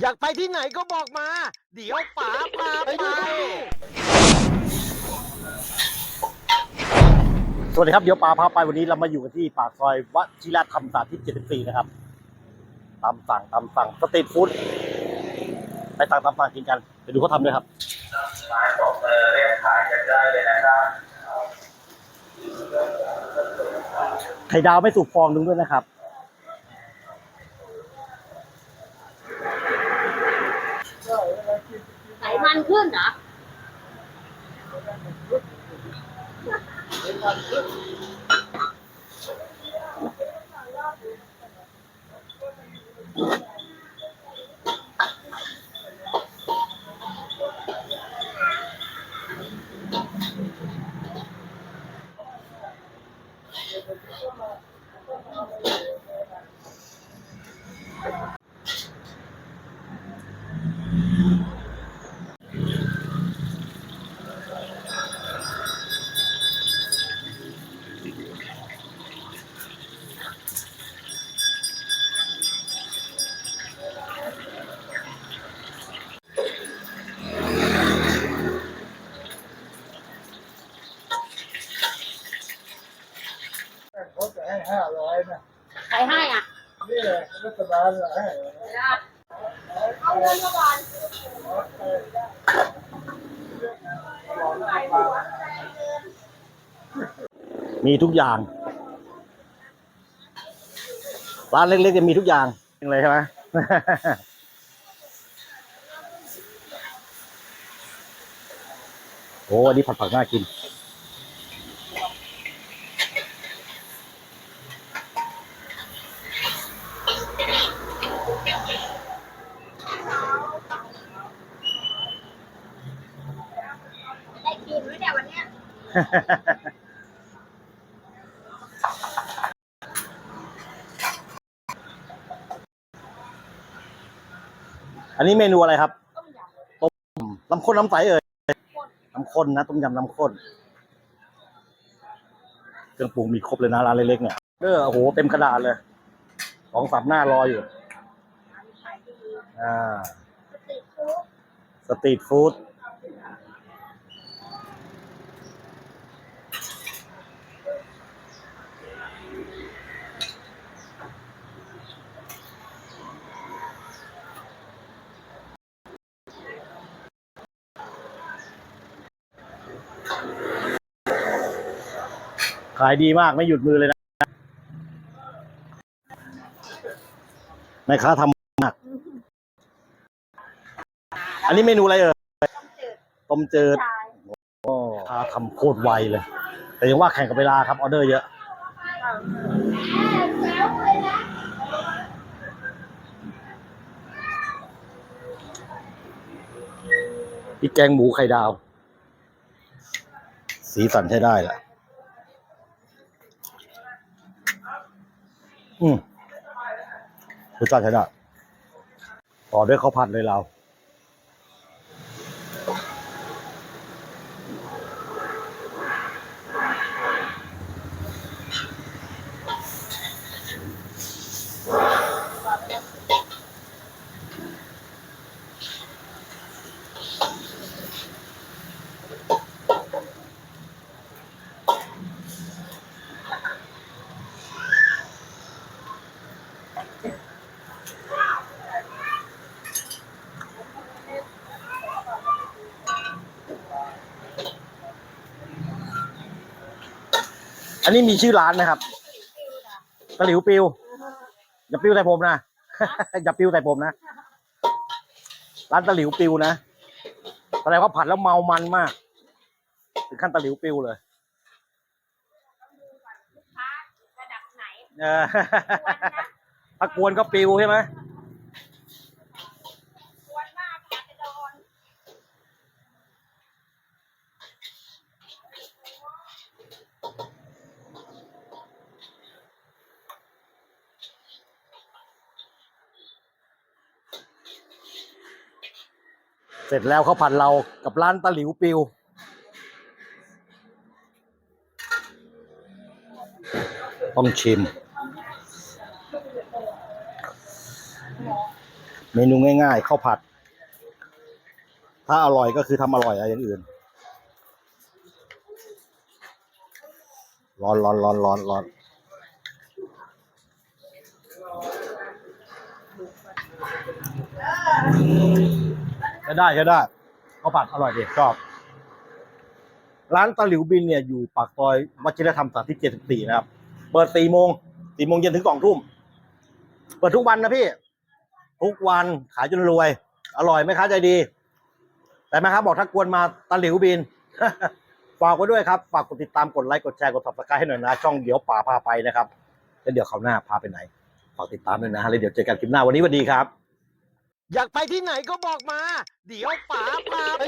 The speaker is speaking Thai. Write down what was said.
อยากไปที่ไหนก็บอกมา เดี๋ยวป๋าพาไป สวัสดีครับ เดี๋ยวปาพาไปวันนี้เรามาอยู่กันที่ปากซอยวชิรธรรมศาสตร์ที่ 74 นะครับ ตามสั่งตามสั่งสตรีทฟู้ดไปสั่งตามสั่งกินกัน ไปดูเขาทำด้วยครับหมายบอกเบอร์เรียกขายกันได้เลยนะครับไข่ดาวไม่สุกฟองนึงด้วยนะครับ พันขึ้นเหรอ เขาจะให้ห้าร้อยนะ ใครให้อะ นี่แหละรัฐบาล เหรอให้เอาเงินมาก่อนมีทุกอย่าง ร้านเล็กๆจะมีทุกอย่างเลยใช่ไหม โอ้อันนี้ผัดผักน่ากิน ได้กินไหมเนี่ยวันเนี้ย อันนี้เมนูอะไรครับต้มยำต้มน้ำข้นน้ำใสเอ่ยน้ำข้นนะต้มยำน้ำข้นเครื่องปรุงมีครบเลยนะร้านเล็กๆเนี่ยเออโอ้โหเต็มกระดาษเลยสองสามหน้ารออยู่อ่าสตรีทฟู้ด สตรีทฟู้ด ขายดีมากไม่หยุดมือเลยนะแม่ค้าทำมาก อันนี้เมนูอะไรเอ่ยต้มจืดชายโอ้ค้าทำโคตรไวเลย แต่ยังว่าแข่งกับเวลาครับออเดอร์เยอะพริกแกงหมูไข่ดาว สีสันใช้ได้แหละ อืมรสชาติใช้ได้ต่อด้วยข้าวผัดเลยเรา นนี้มีชื่อร้านนะครับตะหลิวปิว อย่าปิวใส่ผมนะ อย่าปิวใส่ผมนะ ร้านตะหลิวปิวนะแสดงว่าผัดแล้วเมามันมาก ถึงขั้นตะหลิวปิวเลยค้าระดับไหนเออถ้ากวนก็ปิวใช่ไหม ควรมากค่ะจะโดน เสร็จแล้วเขาวผัดเรากับร้านตะหลิวปิว ต้องชิม เมนูง่ายๆข้าวผัด ถ้าอร่อยก็คือทำอร่อยอะไรอย่างอื่น ร้อนร้อนร้อนร้อนร้อนใช้ได้ใช้ได้ข้าวผัดอร่อยดีชอบ ร้านตะหลิวบินเนี่ยอยู่ปากซอยวัชิรธรรมสาธิต74นะครับ เปิด4โมง4โมงเย็นถึง2ทุ่ม เปิดทุกวันนะพี่ ทุกวันขายจนรวย อร่อยไหมคะใจดี แต่แม่ครับบอกถ้ากวนมาตะหลิวบิน ฝากไว้ด้วยครับ ฝากกดติดตามกดไลค์กดแชร์กด subscribe ให้หน่อยนะ ช่องเดี๋ยวป่าพาไปนะครับ แล้วเดี๋ยวเขาวหน้าพาไปไหน ฝากติดตามด้วยนะแล้วเดี๋ยวเจอกันคลิปหน้าวันนี้สวัสดีครับ อยากไปที่ไหนก็บอกมา เดี๋ยวป๋าพาไป